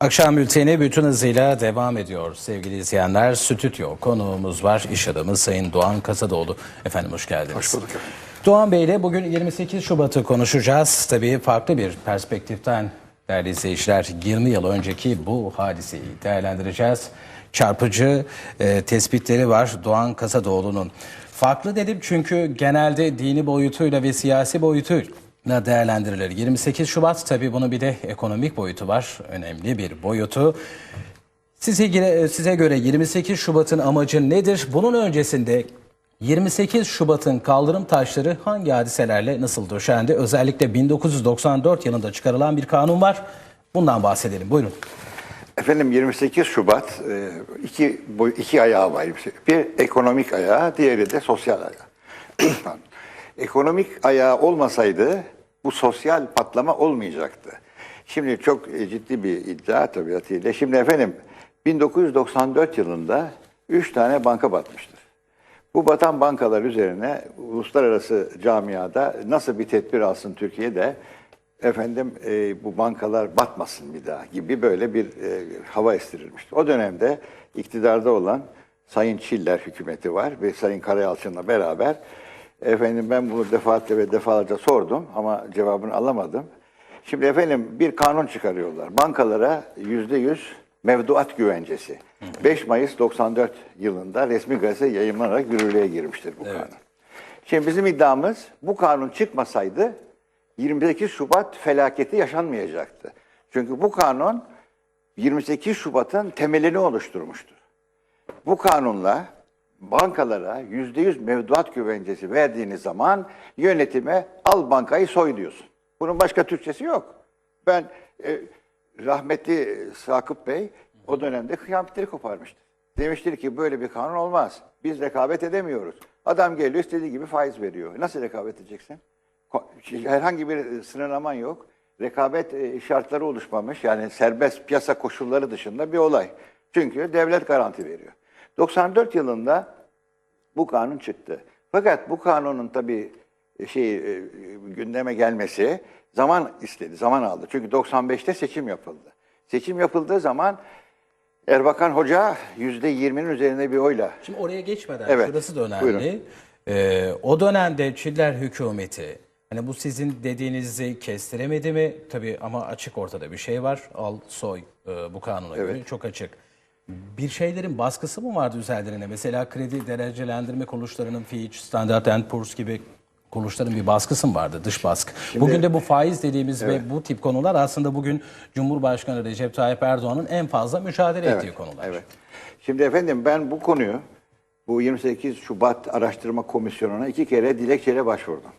Akşam bülteni bütün hızıyla devam ediyor sevgili izleyenler. Stüdyo konuğumuz var. İş adamı Sayın Doğan Kasadoğlu. Efendim hoş geldiniz. Hoş bulduk. Doğan Bey ile bugün 28 Şubat'ı konuşacağız. Tabii farklı bir perspektiften değerli izleyiciler 20 yıl önceki bu hadiseyi değerlendireceğiz. Çarpıcı e, tespitleri var Doğan Kasadoğlu'nun. Farklı dedim çünkü genelde dini boyutuyla ve siyasi boyutuyla değerlendirilir. 28 Şubat tabii bunun bir de ekonomik boyutu var. Önemli bir boyutu. Size size göre 28 Şubat'ın amacı nedir? Bunun öncesinde 28 Şubat'ın kaldırım taşları hangi hadiselerle nasıl döşendi? Özellikle 1994 yılında çıkarılan bir kanun var. Bundan bahsedelim. Buyurun. Efendim 28 Şubat e, iki, iki ayağı var. Bir ekonomik ayağı, diğeri de sosyal ayağı. Ekonomik ayağı olmasaydı bu sosyal patlama olmayacaktı. Şimdi çok e, ciddi bir iddia tabiatıyla. Şimdi efendim 1994 yılında 3 tane banka batmıştır. Bu batan bankalar üzerine uluslararası camiada nasıl bir tedbir alsın Türkiye'de efendim e, bu bankalar batmasın bir daha gibi böyle bir e, hava estirilmişti. O dönemde iktidarda olan Sayın Çiller hükümeti var ve Sayın Karayalçın'la beraber efendim ben bunu defaatle ve defalarca sordum ama cevabını alamadım. Şimdi efendim bir kanun çıkarıyorlar. Bankalara yüzde yüz mevduat güvencesi. 5 Mayıs 94 yılında resmi gazete yayınlanarak yürürlüğe girmiştir bu kanun. Şimdi bizim iddiamız bu kanun çıkmasaydı 28 Şubat felaketi yaşanmayacaktı. Çünkü bu kanun 28 Şubat'ın temelini oluşturmuştur. Bu kanunla bankalara %100 mevduat güvencesi verdiğiniz zaman yönetime al bankayı soy diyorsun. Bunun başka Türkçesi yok. Ben e, rahmetli Sakıp Bey o dönemde kıyametleri koparmıştı. Demiştir ki böyle bir kanun olmaz. Biz rekabet edemiyoruz. Adam geliyor istediği gibi faiz veriyor. Nasıl rekabet edeceksin? Ko- Herhangi bir sınırlaman yok. Rekabet e, şartları oluşmamış. Yani serbest piyasa koşulları dışında bir olay. Çünkü devlet garanti veriyor. 94 yılında bu kanun çıktı. Fakat bu kanunun tabii şey e, gündeme gelmesi zaman istedi, zaman aldı. Çünkü 95'te seçim yapıldı. Seçim yapıldığı zaman Erbakan Hoca %20'nin üzerinde bir oyla Şimdi oraya geçmeden Evet, şurası da önemli. buyurun. Ee, o dönemde Çiller hükümeti hani bu sizin dediğinizi kestiremedi mi? Tabii ama açık ortada bir şey var. Al soy e, bu kanuna göre Evet. çok açık. Bir şeylerin baskısı mı vardı üzerlerine? Mesela kredi derecelendirme kuruluşlarının Fitch, Standard Poor's gibi kuruluşların bir baskısı mı vardı? Dış baskı. bugün de bu faiz dediğimiz ve bu tip konular aslında bugün Cumhurbaşkanı Recep Tayyip Erdoğan'ın en fazla mücadele ettiği konular. Evet. Şimdi efendim ben bu konuyu bu 28 Şubat Araştırma Komisyonu'na iki kere dilekçeyle başvurdum.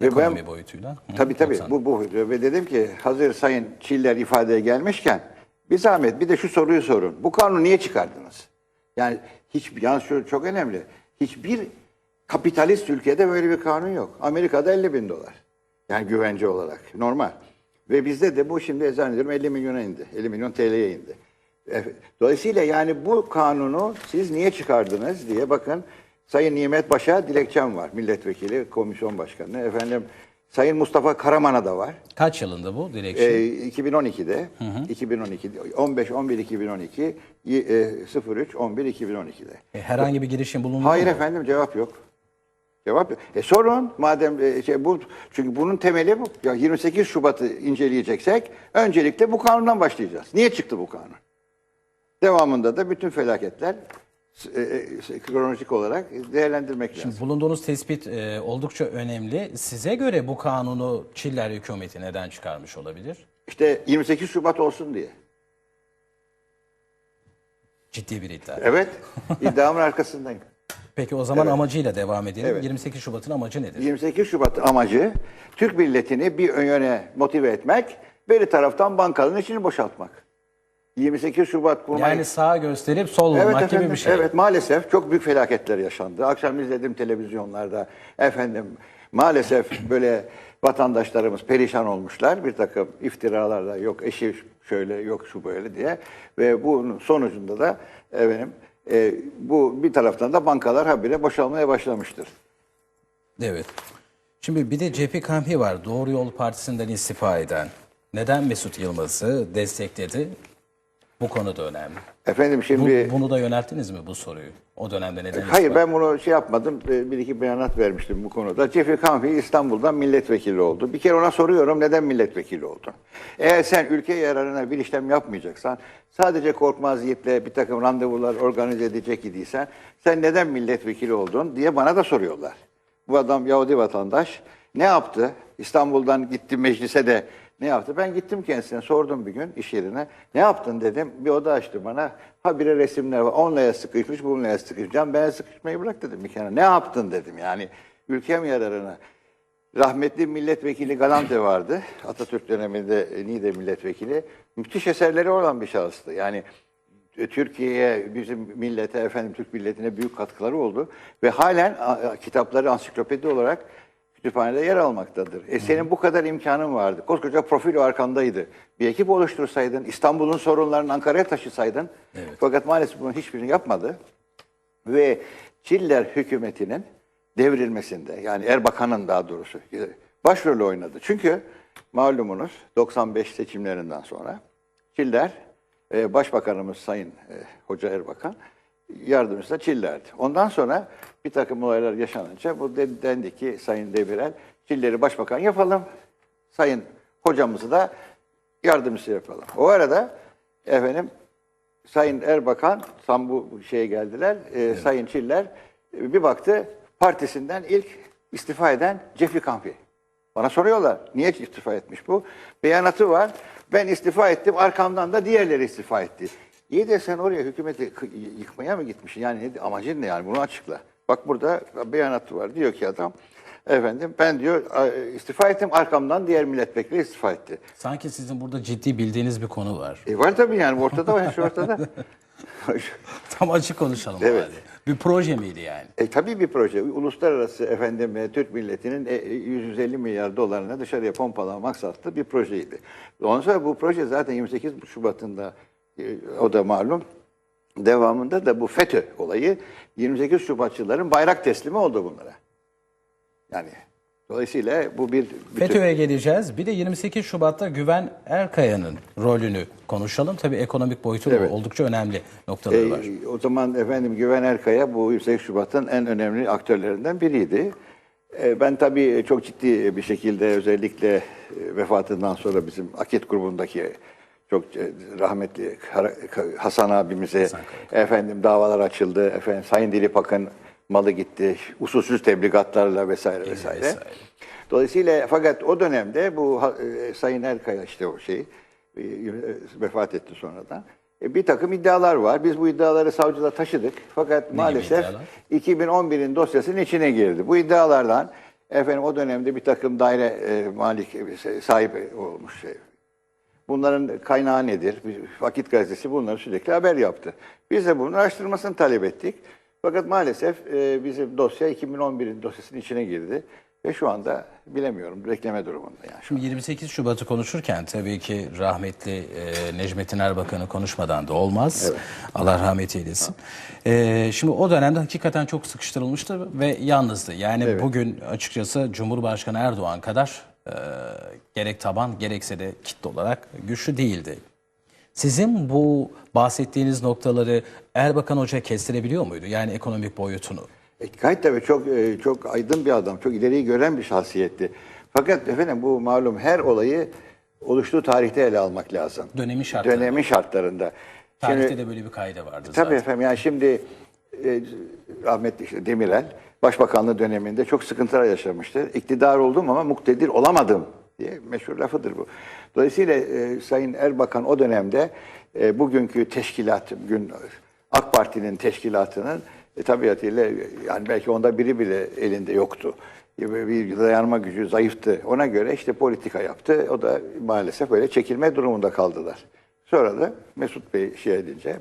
Ve Ekonomi boyutuyla. Hı, Tabii tabii 90. bu, bu ve dedim ki hazır Sayın Çiller ifadeye gelmişken bir zahmet bir de şu soruyu sorun. Bu kanunu niye çıkardınız? Yani hiç yalnız şu çok önemli. Hiçbir kapitalist ülkede böyle bir kanun yok. Amerika'da 50 bin dolar. Yani güvence olarak normal. Ve bizde de bu şimdi zannediyorum 50 milyona indi. 50 milyon TL'ye indi. E, Dolayısıyla yani bu kanunu siz niye çıkardınız diye bakın Sayın Nimet Baş'a dilekçem var. Milletvekili, komisyon başkanı. Efendim Sayın Mustafa Karaman'a da var. Kaç yılında bu dilekçe? E, 2012'de, 2012'de, 15 11 2012, y- e, 03 11 2012'de. E, Herhangi bir girişim bulundu Hayır mu? efendim cevap yok. Cevap yok. E sorun madem e, şey, bu çünkü bunun temeli bu. Ya 28 Şubat'ı inceleyeceksek öncelikle bu kanundan başlayacağız. Niye çıktı bu kanun? Devamında da bütün felaketler kronolojik olarak değerlendirmek lazım. Bulunduğunuz tespit e, oldukça önemli. Size göre bu kanunu Çiller hükümeti neden çıkarmış olabilir? İşte 28 Şubat olsun diye. Ciddi bir iddia. Evet. iddiamın arkasındayım. Peki o zaman Evet. amacıyla devam edelim. Evet. 28 Şubat'ın amacı nedir? 28 Şubat amacı Türk milletini bir yöne motive etmek, beri taraftan bankaların içini boşaltmak. 28 Şubat bunu Yani sağ gösterip sol vurmak gibi bir şey. Evet maalesef çok büyük felaketler yaşandı. Akşam izledim televizyonlarda efendim maalesef böyle vatandaşlarımız perişan olmuşlar. Bir takım iftiralarla yok eşi şöyle yok şu böyle diye ve bunun sonucunda da efendim e, bu bir taraftan da bankalar habire boşalmaya başlamıştır. Evet. Şimdi bir de Cephi Kamhi var. Doğru Yol Partisi'nden istifa eden. neden Mesut Yılmaz'ı destekledi? Bu konuda önemli. Efendim Bu- şimdi bunu da yönelttiniz mi bu soruyu? O dönemde neden? Hayır ben bunu şey yapmadım. Ee, Bir iki beyanat vermiştim bu konuda. Jeffrey Canfi İstanbul'dan milletvekili oldu. Bir kere ona soruyorum neden milletvekili oldun? Eğer sen ülke yararına bir işlem yapmayacaksan, sadece korkmaz yiğitle bir takım randevular organize edecek idiysen, sen neden milletvekili oldun diye bana da soruyorlar. Bu adam Yahudi vatandaş. Ne yaptı? İstanbul'dan gitti meclise de ne yaptı? Ben gittim kendisine sordum bir gün iş yerine. Ne yaptın dedim. Bir oda açtı bana. Habire resimler var. Onunla sıkışmış, bununla sıkışmış. Can ben sıkışmayı bırak dedim bir kenara. Ne yaptın dedim yani. Ülkem yararına. Rahmetli milletvekili Galante vardı. Atatürk döneminde Niğde milletvekili. Müthiş eserleri olan bir şahıstı. Yani e, Türkiye'ye, bizim millete, efendim Türk milletine büyük katkıları oldu. Ve halen kitapları ansiklopedi olarak kütüphanede yer almaktadır. E senin bu kadar imkanın vardı. Koskoca profil arkandaydı. Bir ekip oluştursaydın, İstanbul'un sorunlarını Ankara'ya taşısaydın. Fakat maalesef bunun hiçbirini yapmadı. Ve Çiller hükümetinin devrilmesinde, yani Erbakan'ın daha doğrusu başrolü oynadı. Çünkü malumunuz 95 seçimlerinden sonra Çiller, e, Başbakanımız Sayın e, Hoca Erbakan, yardımcısı da Çiller'di. Ondan sonra bir takım olaylar yaşanınca bu de- dendi ki Sayın Demirel, Çiller'i Başbakan yapalım, Sayın Hocamızı da yardımcısı yapalım. O arada efendim Sayın Erbakan, tam bu şeye geldiler, e, Sayın Çiller e, bir baktı partisinden ilk istifa eden Jeffrey Canfi. Bana soruyorlar, niye istifa etmiş bu? Beyanatı var, ben istifa ettim, arkamdan da diğerleri istifa etti. İyi de sen oraya hükümeti yıkmaya mı gitmişsin? Yani ne, amacın ne yani? Bunu açıkla. Bak burada beyanatı var. Diyor ki adam, efendim ben diyor istifa ettim, arkamdan diğer milletvekili istifa etti. Sanki sizin burada ciddi bildiğiniz bir konu var. E var tabii yani ortada var, şu ortada. Tam açık konuşalım Evet. o halde. Bir proje miydi yani? E, tabii bir proje. Uluslararası efendim e, Türk milletinin e, e, 150 milyar dolarını dışarıya pompalamak maksatlı bir projeydi. Ondan sonra bu proje zaten 28 Şubat'ında o da malum. Devamında da bu FETÖ olayı 28 Şubatçıların bayrak teslimi oldu bunlara. Yani dolayısıyla bu bir bütün- FETÖ'ye geleceğiz. Bir de 28 Şubat'ta Güven Erkaya'nın rolünü konuşalım. Tabii ekonomik boyutu Evet. oldukça önemli noktaları var. E, o zaman efendim Güven Erkaya bu 28 Şubat'ın en önemli aktörlerinden biriydi. E, ben tabii çok ciddi bir şekilde özellikle e, vefatından sonra bizim Akit grubundaki çok e, rahmetli Hasan abimize efendim davalar açıldı. Efendim Sayın Dilip Akın malı gitti. Usulsüz tebligatlarla vesaire vesaire. vesaire. Dolayısıyla fakat o dönemde bu e, Sayın Erkaya işte o şey e, vefat etti sonradan. E, bir takım iddialar var. Biz bu iddiaları savcıda taşıdık. Fakat maalesef iddialar? 2011'in dosyasının içine girdi. Bu iddialardan efendim o dönemde bir takım daire e, malik e, sahibi olmuş şey. Bunların kaynağı nedir? Vakit gazetesi bunları sürekli haber yaptı. Biz de bunun araştırmasını talep ettik. Fakat maalesef e, bizim dosya 2011'in dosyasının içine girdi. Ve şu anda bilemiyorum bekleme durumunda yani. Şimdi 28 Şubat'ı konuşurken tabii ki rahmetli e, Necmettin Erbakan'ı konuşmadan da olmaz. Allah rahmet eylesin. E, şimdi o dönemde hakikaten çok sıkıştırılmıştı ve yalnızdı. Yani bugün açıkçası Cumhurbaşkanı Erdoğan kadar e, gerek taban gerekse de kitle olarak güçlü değildi. Sizin bu bahsettiğiniz noktaları Erbakan Hoca kestirebiliyor muydu? Yani ekonomik boyutunu. E, gayet tabii çok e, çok aydın bir adam, çok ileriyi gören bir şahsiyetti. Fakat efendim bu malum her olayı oluştuğu tarihte ele almak lazım. Dönemin şartlarında. Dönemin şartlarında. Tarihte Şimdi- de böyle bir kaide vardı Tabii zaten. efendim yani şimdi e, rahmetli işte Demirel başbakanlığı döneminde çok sıkıntılar yaşamıştır. İktidar oldum ama muktedir olamadım diye meşhur lafıdır bu. Dolayısıyla e, Sayın Erbakan o dönemde e, bugünkü teşkilat, bugün AK Parti'nin teşkilatının e, tabiatıyla yani belki onda biri bile elinde yoktu. Bir bir dayanma gücü zayıftı. Ona göre işte politika yaptı. O da maalesef böyle çekilme durumunda kaldılar. Sonra da Mesut Bey şey edince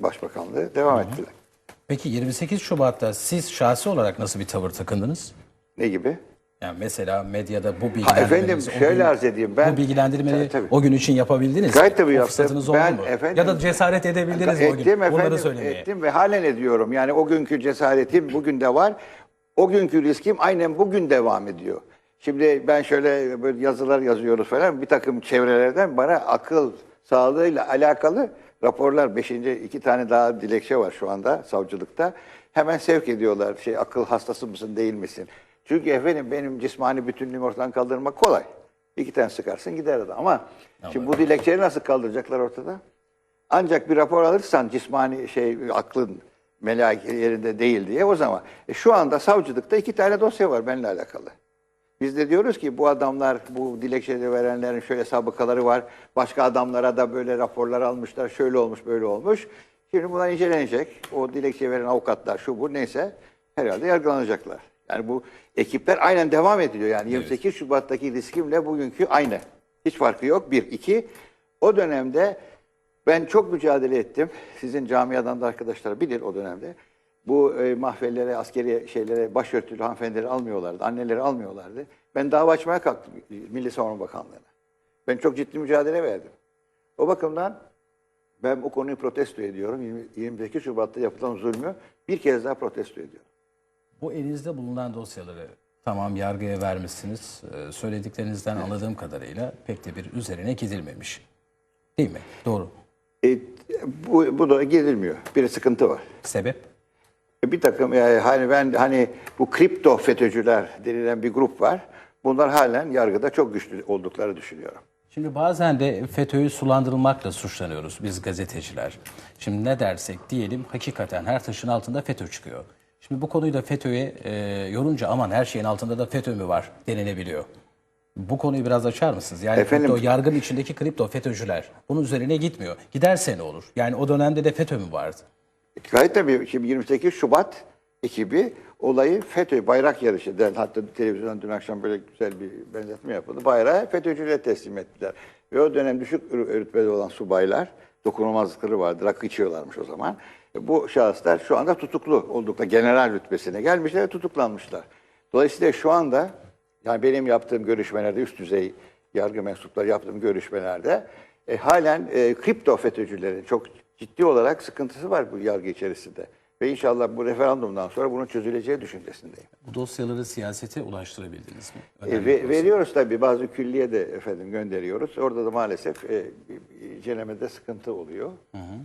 başbakanlığı devam ettiler. Peki 28 Şubat'ta siz şahsi olarak nasıl bir tavır takındınız? Ne gibi? Yani mesela medyada bu Ha, bilgilendirmenizi... efendim şöyle gün- arz edeyim. Ben, bu bilgilendirmeyi Tabii, tabii. o gün için yapabildiniz? Gayet tabii O yaptım. fırsatınız oldu Ben mu? efendim- ya da cesaret edebildiniz mi o gün? ettim Bunları efendim, söylemeye. ettim ve halen ediyorum. Yani o günkü cesaretim bugün de var. O günkü riskim aynen bugün devam ediyor. Şimdi ben şöyle böyle yazılar yazıyoruz falan bir takım çevrelerden bana akıl sağlığıyla alakalı raporlar beşinci iki tane daha dilekçe var şu anda savcılıkta. Hemen sevk ediyorlar şey akıl hastası mısın değil misin? Çünkü efendim benim cismani bütünlüğümü ortadan kaldırmak kolay. İki tane sıkarsın gider adam ama şimdi bu dilekçeyi nasıl kaldıracaklar ortada? Ancak bir rapor alırsan cismani şey aklın melaike yerinde değil diye o zaman. E şu anda savcılıkta iki tane dosya var benimle alakalı. Biz de diyoruz ki bu adamlar, bu dilekçeleri verenlerin şöyle sabıkaları var. Başka adamlara da böyle raporlar almışlar. Şöyle olmuş, böyle olmuş. Şimdi bunlar incelenecek. O dilekçe veren avukatlar, şu bu neyse herhalde yargılanacaklar. Yani bu ekipler aynen devam ediyor. Yani 28 Şubat'taki riskimle bugünkü aynı. Hiç farkı yok. Bir. iki. O dönemde ben çok mücadele ettim. Sizin camiadan da arkadaşlar bilir o dönemde. Bu e, mahvellere, askeri şeylere, başörtülü hanımefendileri almıyorlardı, anneleri almıyorlardı. Ben dava açmaya kalktım Milli Savunma Bakanlığı'na. Ben çok ciddi mücadele verdim. O bakımdan ben bu konuyu protesto ediyorum. 20 28 Şubat'ta yapılan zulmü bir kez daha protesto ediyorum. Bu elinizde bulunan dosyaları tamam yargıya vermişsiniz. Ee, Söylediklerinizden anladığım kadarıyla pek de bir üzerine gidilmemiş. Değil mi? Doğru. E, bu, bu da gidilmiyor. Bir sıkıntı var. Sebep? Bir takım yani hani ben hani bu kripto FETÖ'cüler denilen bir grup var. Bunlar halen yargıda çok güçlü oldukları düşünüyorum. Şimdi bazen de FETÖ'yü sulandırılmakla suçlanıyoruz biz gazeteciler. Şimdi ne dersek diyelim hakikaten her taşın altında FETÖ çıkıyor. Şimdi bu konuyu da FETÖ'ye e, yorunca aman her şeyin altında da FETÖ mü var denilebiliyor. Bu konuyu biraz açar mısınız? Yani Efendim- kripto, yargın içindeki kripto FETÖ'cüler bunun üzerine gitmiyor. Giderse ne olur? Yani o dönemde de FETÖ mü vardı? Gayet tabii şimdi 28 Şubat ekibi olayı FETÖ bayrak yarışı der. Hatta televizyondan dün akşam böyle güzel bir benzetme yapıldı. Bayrağı FETÖ'cülere teslim ettiler. Ve o dönem düşük rü- rütbede olan subaylar dokunulmazlıkları vardı. Rakı içiyorlarmış o zaman. E, Bu şahıslar şu anda tutuklu oldukları general rütbesine gelmişler ve tutuklanmışlar. Dolayısıyla şu anda yani benim yaptığım görüşmelerde üst düzey yargı mensupları yaptığım görüşmelerde e, halen e, kripto FETÖ'cülerin çok ciddi olarak sıkıntısı var bu yargı içerisinde. Ve inşallah bu referandumdan sonra bunun çözüleceği düşüncesindeyim. Bu dosyaları siyasete ulaştırabildiniz mi? E, Önemli ve- dosya. veriyoruz tabii bazı külliye de efendim gönderiyoruz. Orada da maalesef e, incelemede sıkıntı oluyor.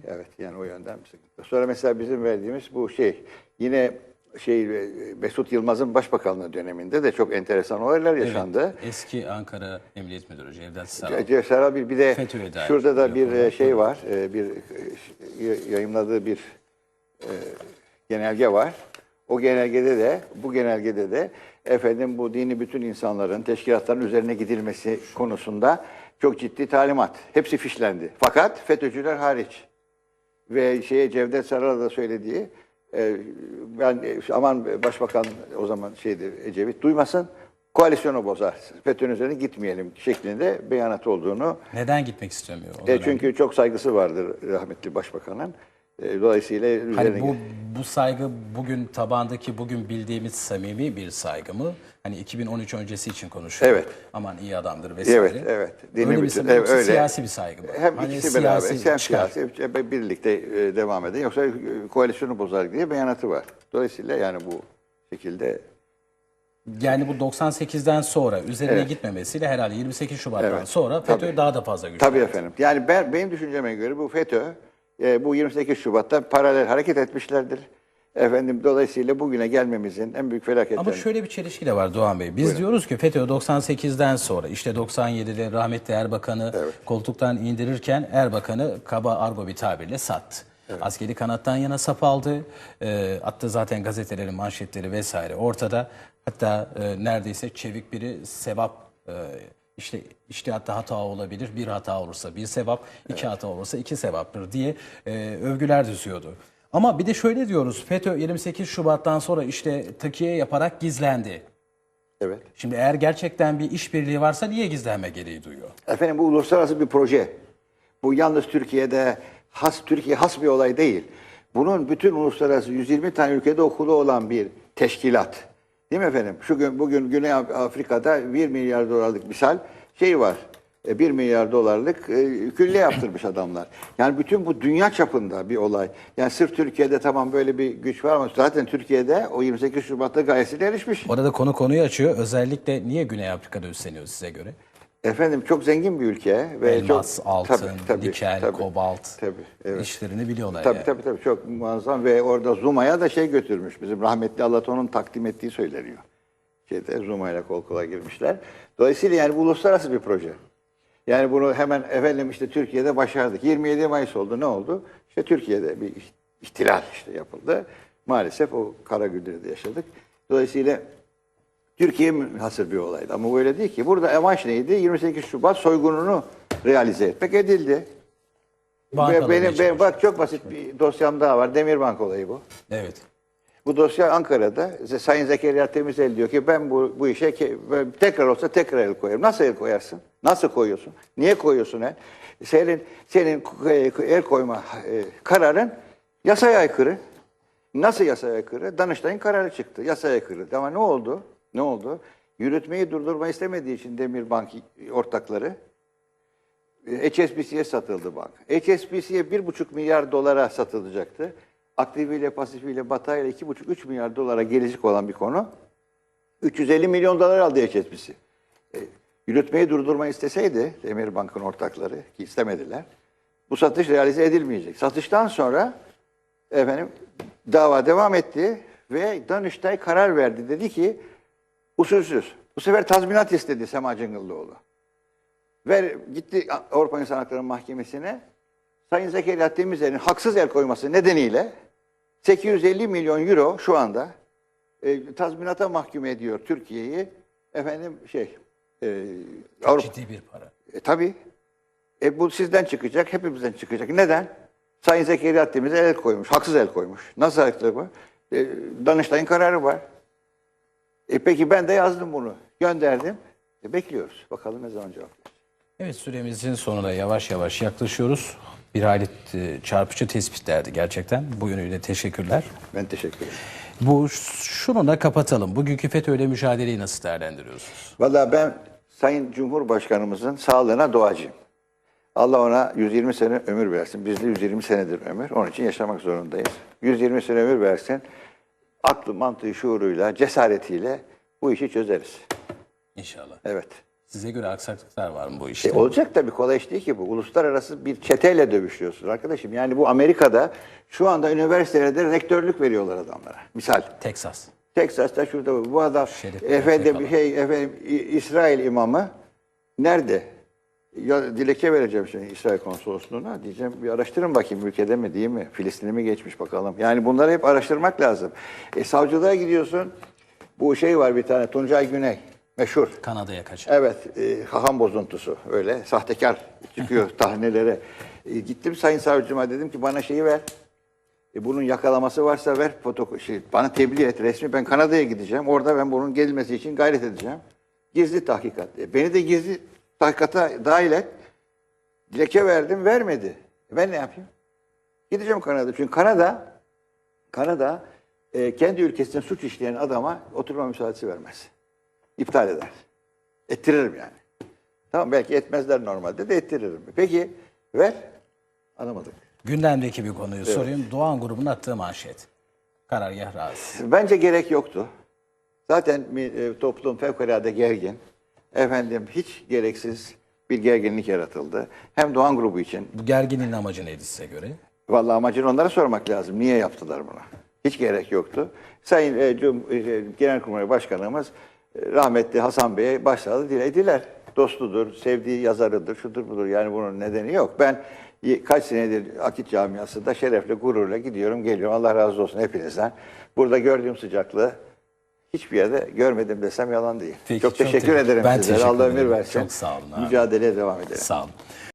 Evet yani o yönden bir sıkıntı. Sonra mesela bizim verdiğimiz bu şey yine şey e, Mesut Yılmaz'ın başbakanlığı döneminde de çok enteresan olaylar yaşandı. Eski Ankara Emniyet Müdürü Cevdet Saral. Ce- Serhat bir, bir de dair şurada da bir yapılan- e, şey var, e, bir yayımladığı bir genelge var. O genelgede de, bu genelgede de efendim bu dini bütün insanların teşkilatların üzerine gidilmesi konusunda çok ciddi talimat. Hepsi fişlendi. Fakat FETÖ'cüler hariç ve şeye Cevdet Saral'a da söylediği e, ben aman başbakan o zaman şeydi Ecevit duymasın koalisyonu bozar. FETÖ'nün üzerine gitmeyelim şeklinde beyanat olduğunu Neden gitmek istemiyor? e, çünkü çok saygısı vardır rahmetli başbakanın. E, dolayısıyla Hani bu bu saygı bugün tabandaki bugün bildiğimiz samimi bir saygı mı? Hani 2013 öncesi için konuşuyorum. Evet. Aman iyi adamdır vesaire. Evet, evet. Dini Öyle bir samimi yoksa öyle. siyasi bir saygı mı? hem Hani ikisi beraber siyasi hem çıkar. siyasi hem birlikte e, devam edin yoksa e, koalisyonu bozar diye beyanatı var. Dolayısıyla yani bu şekilde Yani bu 98'den sonra üzerine Evet. gitmemesiyle herhalde 28 Şubat'tan Evet. sonra FETÖ Tabii. daha da fazla güçlendi. Tabii efendim. Yani ben benim düşünceme göre bu FETÖ e, bu 28 Şubat'ta paralel hareket etmişlerdir. Efendim dolayısıyla bugüne gelmemizin en büyük felaketlerinden. Ama şöyle bir çelişki de var Doğan Bey. Biz diyoruz ki FETÖ 98'den sonra işte 97'de rahmetli Erbakan'ı koltuktan indirirken Erbakan'ı kaba argo bir tabirle sattı. Askeri kanattan yana saf aldı. E, attı zaten gazetelerin manşetleri vesaire ortada. Hatta e, neredeyse çevik biri sevap e, işte iştihatta hata olabilir. Bir hata olursa bir sevap, iki hata olursa iki sevaptır diye e, övgüler düzüyordu. Ama bir de şöyle diyoruz. FETÖ 28 Şubat'tan sonra işte takiye yaparak gizlendi. Evet. Şimdi eğer gerçekten bir işbirliği varsa niye gizlenme gereği duyuyor? Efendim bu uluslararası bir proje. Bu yalnız Türkiye'de has Türkiye has bir olay değil. Bunun bütün uluslararası 120 tane ülkede okulu olan bir teşkilat. Değil mi efendim? Şu gün bugün Güney Afrika'da 1 milyar dolarlık misal şey var. e, 1 milyar dolarlık e, külle yaptırmış adamlar. Yani bütün bu dünya çapında bir olay. Yani sırf Türkiye'de tamam böyle bir güç var ama zaten Türkiye'de o 28 Şubat'ta gayesiyle erişmiş. Orada konu konuyu açıyor. Özellikle niye Güney Afrika'da üstleniyor size göre? Efendim çok zengin bir ülke ve Elmas, çok altın, Tabii, tabii, nikel, tabii, kobalt tabii, evet. işlerini biliyorlar Tabii yani. tabii tabii çok muazzam ve orada Zuma'ya da şey götürmüş. Bizim rahmetli Alaton'un takdim ettiği söyleniyor. Şeyde Zuma'yla kol kola girmişler. Dolayısıyla yani bu uluslararası bir proje. Yani bunu hemen efendim işte Türkiye'de başardık. 27 Mayıs oldu. Ne oldu? İşte Türkiye'de bir ihtilal işte yapıldı. Maalesef o kara günleri de yaşadık. Dolayısıyla Türkiye hasır bir olaydı. Ama bu öyle değil ki. Burada amaç neydi? 28 Şubat soygununu realize etmek edildi. Bankaların Ve benim, benim, bak çok basit bir dosyam daha var. Demirbank olayı bu. Evet. Bu dosya Ankara'da. Sayın Zekeriya Temizel diyor ki ben bu, bu işe tekrar olsa tekrar el koyarım. Nasıl el koyarsın? Nasıl koyuyorsun? Niye koyuyorsun el? Senin senin el koyma e, kararın yasaya aykırı. Nasıl yasaya aykırı? Danıştay'ın kararı çıktı. Yasaya aykırı. Ama ne oldu? Ne oldu? Yürütmeyi durdurma istemediği için Demirbank ortakları e, HSBC'ye satıldı bank. HSBC'ye 1,5 milyar dolara satılacaktı. Aktifiyle, pasifiyle, batayla 2,5-3 milyar dolara gelecek olan bir konu. 350 milyon dolar aldı HSBC. E, yürütmeyi durdurma isteseydi Demirbank'ın ortakları ki istemediler. Bu satış realize edilmeyecek. Satıştan sonra efendim dava devam etti ve Danıştay karar verdi. Dedi ki usulsüz. Bu sefer tazminat istedi Sema Cıngıllıoğlu. Ver gitti Avrupa İnsan Hakları Mahkemesi'ne. Sayın Zekeriya Temizler'in haksız el koyması nedeniyle 850 milyon euro şu anda e, tazminata mahkum ediyor Türkiye'yi. Efendim şey e, Avrupa Ciddi bir para. e, tabii. E, bu sizden çıkacak, hepimizden çıkacak. Neden? Sayın Zekeriya Temizler el koymuş, haksız el koymuş. Nasıl haksız bu? E, Danıştay'ın kararı var. E, peki ben de yazdım bunu, gönderdim. E, bekliyoruz. Bakalım ne zaman cevap verecek. Evet süremizin sonuna yavaş yavaş yaklaşıyoruz. Bir hayli e, çarpıcı tespitlerdi gerçekten. Bu yönüyle teşekkürler. Ben teşekkür ederim. Bu şununla kapatalım. Bugünkü FETÖ'yle mücadeleyi nasıl değerlendiriyorsunuz? Valla ben Sayın Cumhurbaşkanımızın sağlığına duacıyım. Allah ona 120 sene ömür versin. Bizde 120 senedir ömür. Onun için yaşamak zorundayız. 120 sene ömür versin. Aklı, mantığı, şuuruyla, cesaretiyle bu işi çözeriz. İnşallah. Evet. Size göre aksaklıklar var mı bu işte? E, olacak tabii kolay iş değil ki bu. Uluslararası bir çeteyle dövüşüyorsunuz arkadaşım. Yani bu Amerika'da şu anda üniversitelerde rektörlük veriyorlar adamlara. Misal. Texas. Texas'ta şurada bu adam Şerif efendim şey efendim İsrail imamı nerede? Ya dilekçe vereceğim şimdi İsrail konsolosluğuna. Diyeceğim bir araştırın bakayım ülkede mi değil mi? Filistin'e mi geçmiş bakalım. Yani bunları hep araştırmak lazım. E, savcılığa gidiyorsun. Bu şey var bir tane Tuncay Güney. Meşhur. Kanada'ya kaçan. Evet, e, haham bozuntusu öyle. Sahtekar çıkıyor tahnelere. E, gittim sayın savcıma dedim ki bana şeyi ver. E, bunun yakalaması varsa ver foto şey, bana tebliğ et resmi. Ben Kanada'ya gideceğim. Orada ben bunun gelmesi için gayret edeceğim. Gizli tahkikat. E, beni de gizli tahkikata dahil et. Dilekçe verdim, vermedi. E, ben ne yapayım? Gideceğim Kanada. Çünkü Kanada Kanada e, kendi ülkesinde suç işleyen adama oturma müsaadesi vermez. İptal eder. Ettiririm yani. Tamam belki etmezler normalde de ettiririm. Peki ver. Anlamadık. Gündemdeki bir konuyu sorayım. Doğan grubunun attığı manşet. Karargah razı. Bence gerek yoktu. Zaten e, toplum fevkalade gergin. Efendim hiç gereksiz bir gerginlik yaratıldı. Hem Doğan grubu için. Bu gerginliğin amacı neydi size göre? Vallahi amacını onlara sormak lazım. Niye yaptılar bunu? Hiç gerek yoktu. Sayın e, Cum e, Genelkurmay Başkanımız e, rahmetli Hasan Bey'e başladı dilediler. Dostudur, sevdiği yazarıdır, şudur budur. Yani bunun nedeni yok. Ben kaç senedir Akit Camiası'nda şerefle, gururla gidiyorum, geliyorum. Allah razı olsun hepinizden. Burada gördüğüm sıcaklığı hiçbir yerde görmedim desem yalan değil. Peki, çok çok teşekkür teşekkür- ederim Ben sizlere. teşekkür Allah ömür versin. Çok sağ olun abi. Mücadeleye devam edelim. Sağ olun.